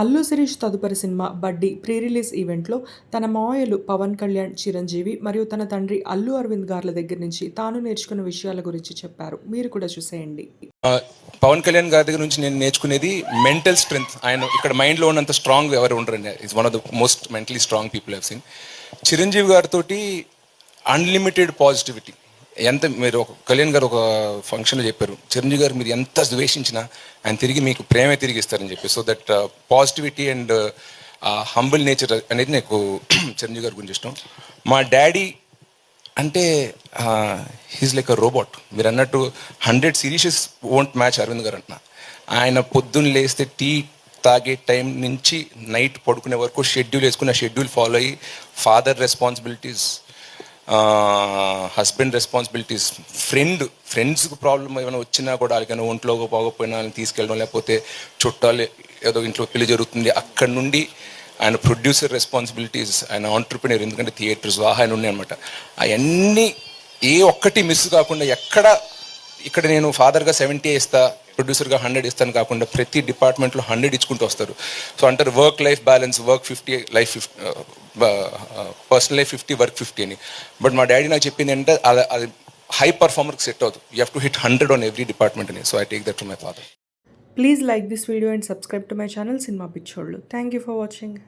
అల్లు శిరీష్ తదుపరి సినిమా బడ్డీ pre release ఈవెంట్లో తన మాయలు పవన్ కళ్యాణ్ చిరంజీవి మరియు తన తండ్రి అల్లు అరవింద్ గార్ల దగ్గర నుంచి తాను నేర్చుకున్న విషయాల గురించి చెప్పారు. మీరు కూడా చూసేయండి. పవన్ కళ్యాణ్ గారి దగ్గర నుంచి నేను నేర్చుకునేది మెంటల్ స్ట్రెంగ్త్. ఆయన ఇక్కడ మైండ్లో ఉన్నంత స్ట్రాంగ్ ఎవరు ఉండరండి is one of the most mentally strong people have seen Chiranjeevi గారితో అన్లిమిటెడ్ పాజిటివిటీ ఎంత మీరు ఒక కళ్యాణ్ గారు ఒక ఫంక్షన్లో చెప్పారు. చిరంజీవి గారు మీరు ఎంత ద్వేషించినా ఆయన తిరిగి మీకు ప్రేమే తిరిగి ఇస్తారని చెప్పి so that positivity and humble nature అనేది నాకు చిరంజీవి గారి గురించి ఇష్టం. మా డాడీ అంటే హీస్ లైక్ అ రోబోట్ మీరు అన్నట్టు hundred serieses won't match Aravind garu అంటున్నా. ఆయన పొద్దున్న లేస్తే టీ తాగే టైం నుంచి నైట్ పడుకునే వరకు షెడ్యూల్ వేసుకుని ఆ షెడ్యూల్ ఫాలో అయ్యి father responsibilities husband responsibilities friend ఫ్రెండ్స్కి ప్రాబ్లం ఏమైనా వచ్చినా కూడా వాళ్ళకైనా ఒంట్లో పోకపోయినా వాళ్ళని తీసుకెళ్ళడం లేకపోతే చుట్టాలు ఏదో ఇంట్లో పెళ్ళి జరుగుతుంది అక్కడ నుండి ఆయన ప్రొడ్యూసర్ రెస్పాన్సిబిలిటీస్ ఆయన ఆంటర్ప్రినర్ ఎందుకంటే థియేటర్స్ ఆయన ఉన్నాయి అనమాట అవన్నీ ఏ ఒక్కటి మిస్ కాకుండా ఎక్కడ ఇక్కడ నేను ఫాదర్గా సెవెంటీ ఇస్తా ప్రొడ్యూసర్గా హండ్రెడ్ ఇస్తాను కాకుండా ప్రతి డిపార్ట్మెంట్లో హండ్రెడ్ ఇచ్చుకుంటూ వస్తారు. సో అంటారు work life balance work fifty life fifty personal life fifty work fifty అని. బట్ మా డాడీ నాకు చెప్పింది అంటే అది అది హై పర్ఫార్మర్కి సెట్ అవుతుంది you have to hit hundred on every department అని. So I take that to my father. Please like this video and subscribe to my channel cinema పిచ్చోళ్ళు. Thank you for watching.